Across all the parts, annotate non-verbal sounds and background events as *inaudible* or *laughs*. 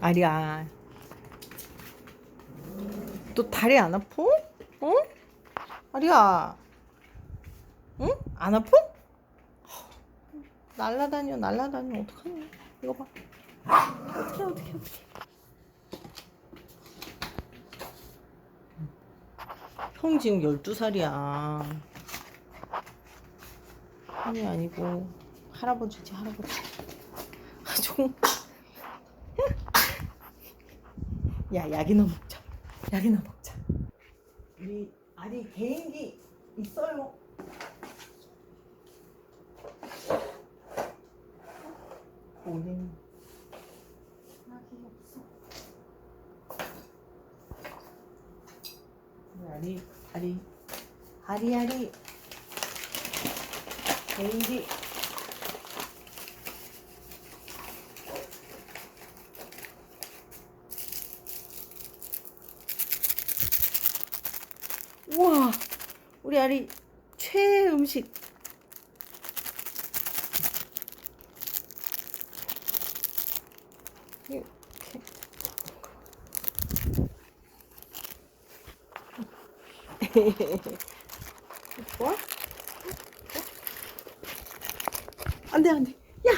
아리야. 너 다리 안 아파? 어? 아리야. 응? 안 아파? 날라다녀, 날라다녀. 어떡하냐. 이거 봐. 어떡해, 어떡해, 어떡해. 형 지금 12살이야. 형이 아니고 할아버지지, 할아버지. *laughs* 아, 좀. 야, 약이나 먹자. 약이나 먹자. 우리 아리 개인기 있어요. 오늘 아리, 아리, 아리, 아리. 개인기. 우와, 우리 아리 최애 음식. 좋아? *laughs* 안 돼, 안 돼. 야,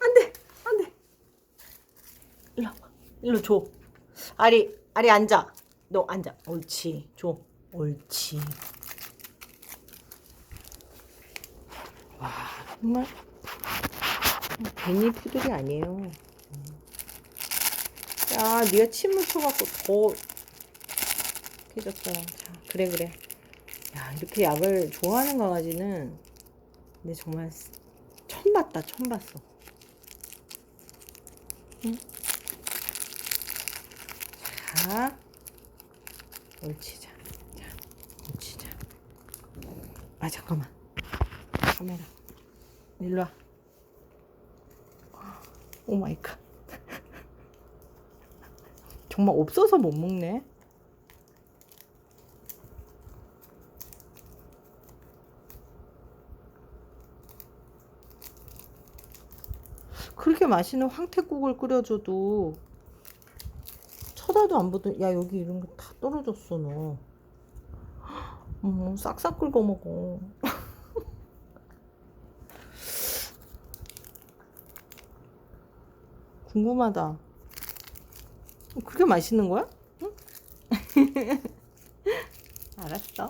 안 돼, 안 돼. 일로 와봐. 일로 줘. 아리, 아리 앉아. 너 앉아. 옳지. 줘. 옳지. 와, 정말 괜히 푸들이 아니에요. 야, 네가 침 묻혀갖고 더 해졌어요. 자, 그래, 그래. 야, 이렇게 약을 좋아하는 강아지는 근데 정말 처음 봤다, 처음 봤어. 응? 자, 옳지, 자, 자, 옳지, 자. 아, 잠깐만. 카메라. 일로 와. 오 마이 갓. *laughs* 정말 없어서 못 먹네. 그렇게 맛있는 황태국을 끓여줘도 쳐다도 안 보던 야 여기 이런 거 다 떨어졌어 너. 어머 싹싹 긁어 먹어. *laughs* 궁금하다. 그렇게 맛있는 거야? 응? *laughs* 알았어.